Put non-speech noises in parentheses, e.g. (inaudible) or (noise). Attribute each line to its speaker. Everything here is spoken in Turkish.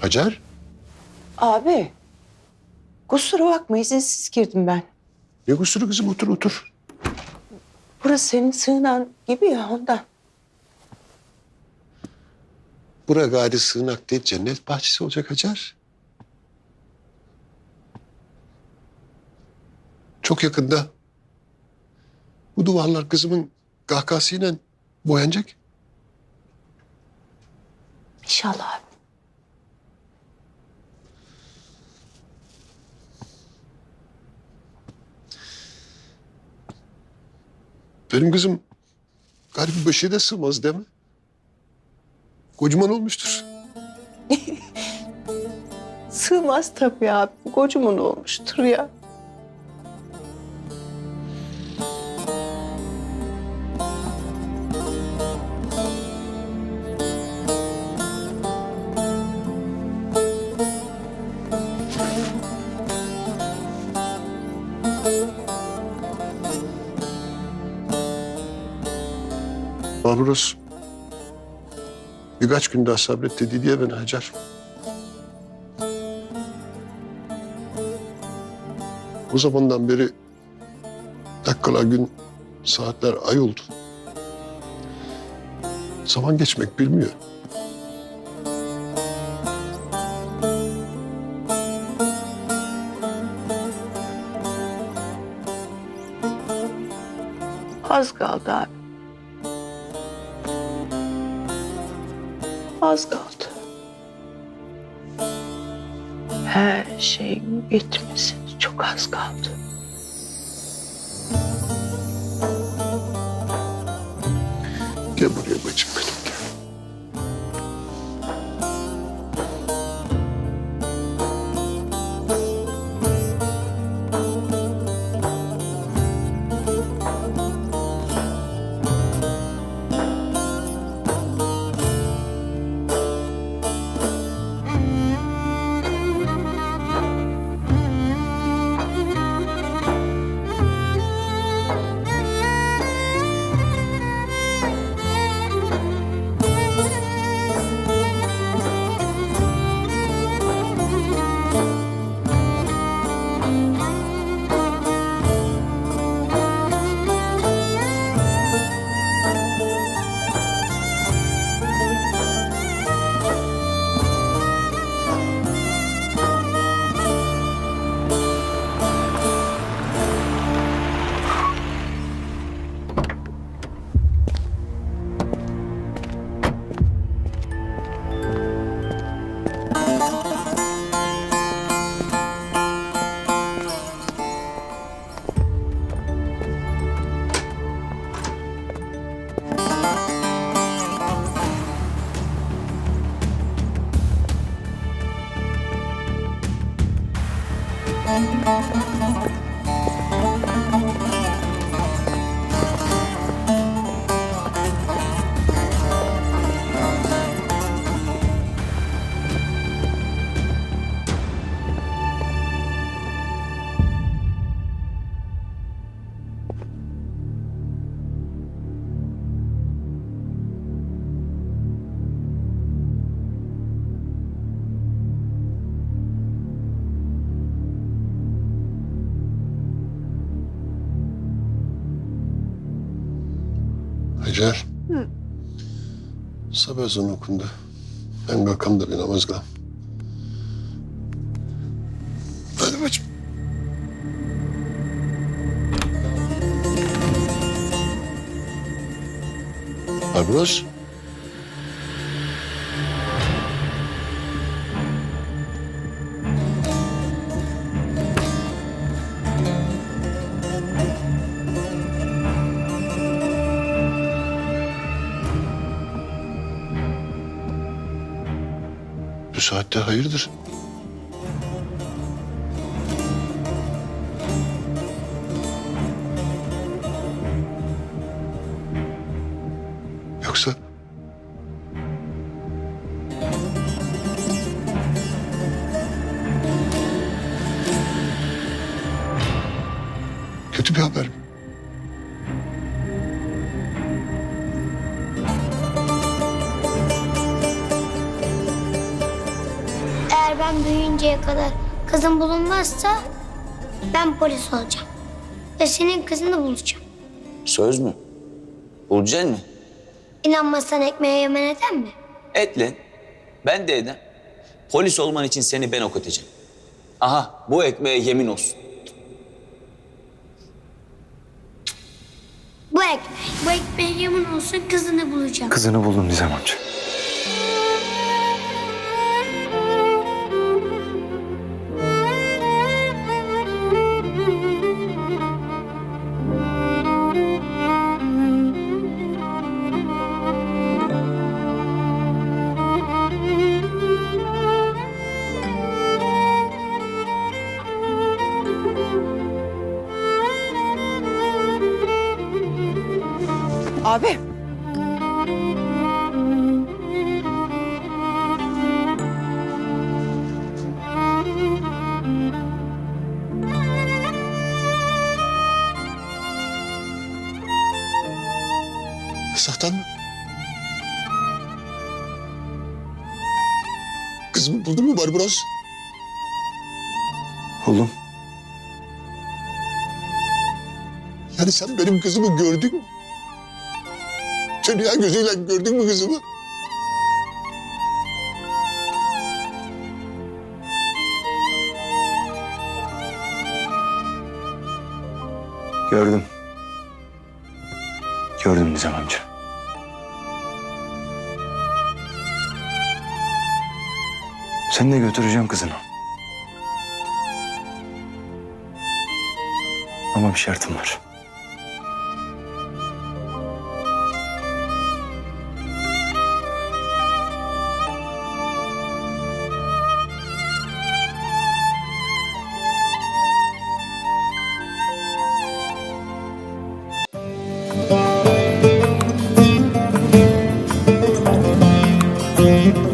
Speaker 1: Hacer?
Speaker 2: Abi. Kusura bakma izinsiz girdim ben.
Speaker 1: Ne kusuru kızım otur otur.
Speaker 2: Burası senin sığınan gibi ya ondan.
Speaker 1: Bura gari sığınak değil cennet bahçesi olacak Hacer. Çok yakında bu duvarlar kızımın kahkahasıyla boyanacak.
Speaker 2: İnşallah abi.
Speaker 1: Benim kızım bir şey de sığmaz mi? Kocaman olmuştur. (laughs)
Speaker 2: Sığmaz tabii abi. Kocaman olmuştur ya.
Speaker 1: Barbaros birkaç gün daha sabret dedi diye ben Hacer. O zamandan beri dakikalar gün, saatler ay oldu. Zaman geçmek bilmiyor.
Speaker 2: Az kaldı abi. Az kaldı. Her şeyin bitmesine çok az kaldı.
Speaker 1: Gel buraya bacım Hacer.
Speaker 2: Hı.
Speaker 1: Sabah ezanı okundu. Ben kalkam da bir namaz kılam. Hadi bacım. Barbaros. Bu saatte hayırdır? Yoksa...
Speaker 3: ben büyüyünceye kadar kızım bulunmazsa ben polis olacağım. Ve senin kızını bulacağım.
Speaker 4: Söz mü? Bulacaksın mı?
Speaker 3: İnanmazsan ekmeğe yemen eder mi?
Speaker 4: Et lan. Ben de edem. Polis olman için seni ben okutacağım. Aha bu ekmeğe yemin olsun.
Speaker 3: Bu ekmek. Bu ekmeğe yemin olsun kızını bulacağım.
Speaker 5: Kızını buldum Nizam amca.
Speaker 2: Abi.
Speaker 1: Esat'tan mı? Kızımı buldun mu Barbaros?
Speaker 5: Buldum.
Speaker 1: Yani sen benim kızımı gördün mü? Dünya gözüyle gördün mü kızımı?
Speaker 5: Gördüm. Gördüm Nizam amca. Seni de götüreceğim kızını. Ama bir şartım var. Thank you.